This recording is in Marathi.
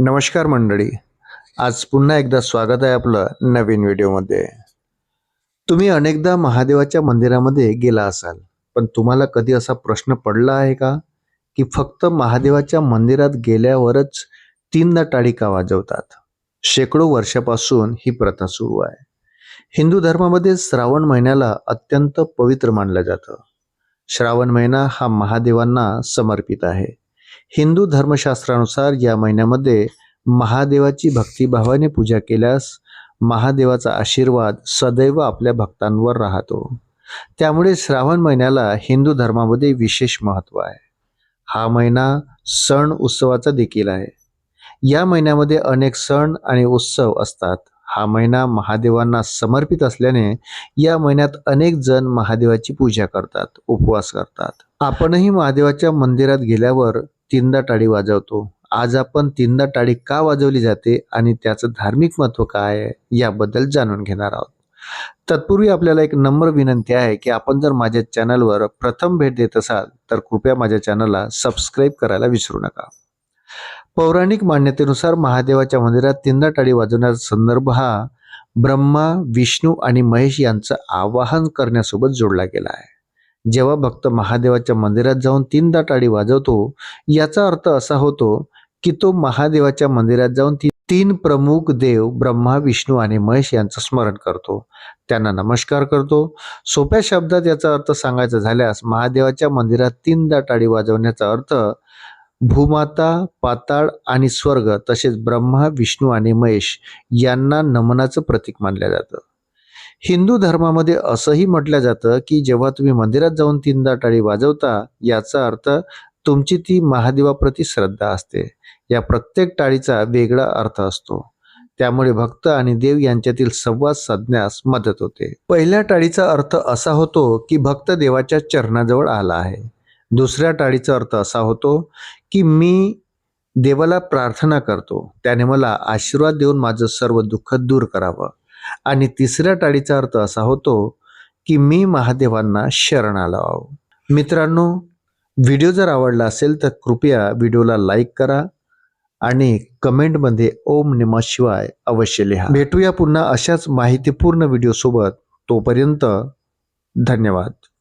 नमस्कार मंडळी. आज पुन्हा एकदा स्वागत आहे आपलं नवीन व्हिडिओमध्ये. तुम्ही अनेकदा महादेवाच्या मंदिरामध्ये गेला असाल पण तुम्हाला कधी असा प्रश्न पडला आहे का? की फक्त महादेवाच्या मंदिरात गेल्यावरच तीनदा टाळिका वाजवतात. शेकडो वर्षापासून ही प्रथा सुरू आहे. हिंदू धर्मामध्ये श्रावण महिन्याला अत्यंत पवित्र मानलं जातं. श्रावण महिना हा महादेवांना समर्पित आहे. हिंदू धर्मशास्त्रानुसार या महिन्यामध्ये महादेवाची भक्तिभावाने पूजा केल्यास महादेवाचा आशीर्वाद सदैव आपल्या भक्तांवर राहतो. त्यामुळे श्रावण महिन्याला हिंदू धर्मामध्ये विशेष महत्त्व आहे. हा महिना सण उत्सवाचा देखील आहे. या महिन्यामध्ये अनेक सण आणि उत्सव असतात. हा महिना महादेवांना समर्पित असल्याने या महिन्यात अनेक जण महादेवाची पूजा करतात उपवास करतात. आपणही महादेवाच्या मंदिरात गेल्यावर तीनदा टाळी वाजवतो. आज आपण तीनदा टाळी का वाजवली जाते आणि त्याचं धार्मिक महत्त्व काय आहे याबद्दल जाणून घेणार आहोत. तत्पूर्वी आपल्याला एक नम्र विनंती आहे की आपण जर माझ्या चॅनलवर प्रथम भेट देत असाल तर कृपया माझ्या चॅनलला सबस्क्राईब करायला विसरू नका. पौराणिक मान्यतेनुसार महादेवाच्या मंदिरात तीनदा टाळी वाजवण्याचा संदर्भ हा ब्रह्मा विष्णू आणि महेश यांचं आवाहन करण्यासोबत जोडला गेला आहे. जेव्हा भक्त महादेवाच्या मंदिरात जाऊन तीनदा टाळी वाजवतो याचा अर्थ असा होतो की तो महादेवाच्या मंदिरात जाऊन ती तीन प्रमुख देव ब्रह्मा विष्णू आणि महेश यांचं स्मरण करतो. त्यांना नमस्कार करतो. सोप्या शब्दात याचा अर्थ सांगायचा झाल्यास महादेवाच्या मंदिरात तीनदा टाळी वाजवण्याचा अर्थ भूमाता पाताळ आणि स्वर्ग तसेच ब्रह्मा विष्णू आणि महेश यांना नमनाचं प्रतीक मानलं जातं. हिंदू धर्मामध्ये असंही म्हटलं जातं की जेव्हा तुम्ही मंदिरात जाऊन तीनदा टाळी वाजवता याचा अर्थ तुमची ती महादेवाप्रती श्रद्धा असते. या प्रत्येक टाळीचा वेगळा अर्थ असतो. त्यामुळे भक्त आणि देव यांच्यातील संवाद साधण्यास मदत होते. पहिल्या टाळीचा अर्थ असा होतो की भक्त देवाच्या चरणाजवळ आला आहे. दुसऱ्या टाळीचा अर्थ असा होतो की मी देवाला प्रार्थना करतो. त्याने मला आशीर्वाद देऊन माझं सर्व दुःख दूर करावं. आणि तिसऱ्या टाळीचा अर्थ असा होतो की मी महादेवांना शरण आलो आहो. मित्रांनो व्हिडिओ जर आवडला असेल तर कृपया व्हिडिओला लाईक करा आणि कमेंटमध्ये ओम निमाशिवाय शिवाय अवश्य लिहा. भेटूया पुन्हा अशाच माहितीपूर्ण व्हिडिओसोबत. तोपर्यंत धन्यवाद.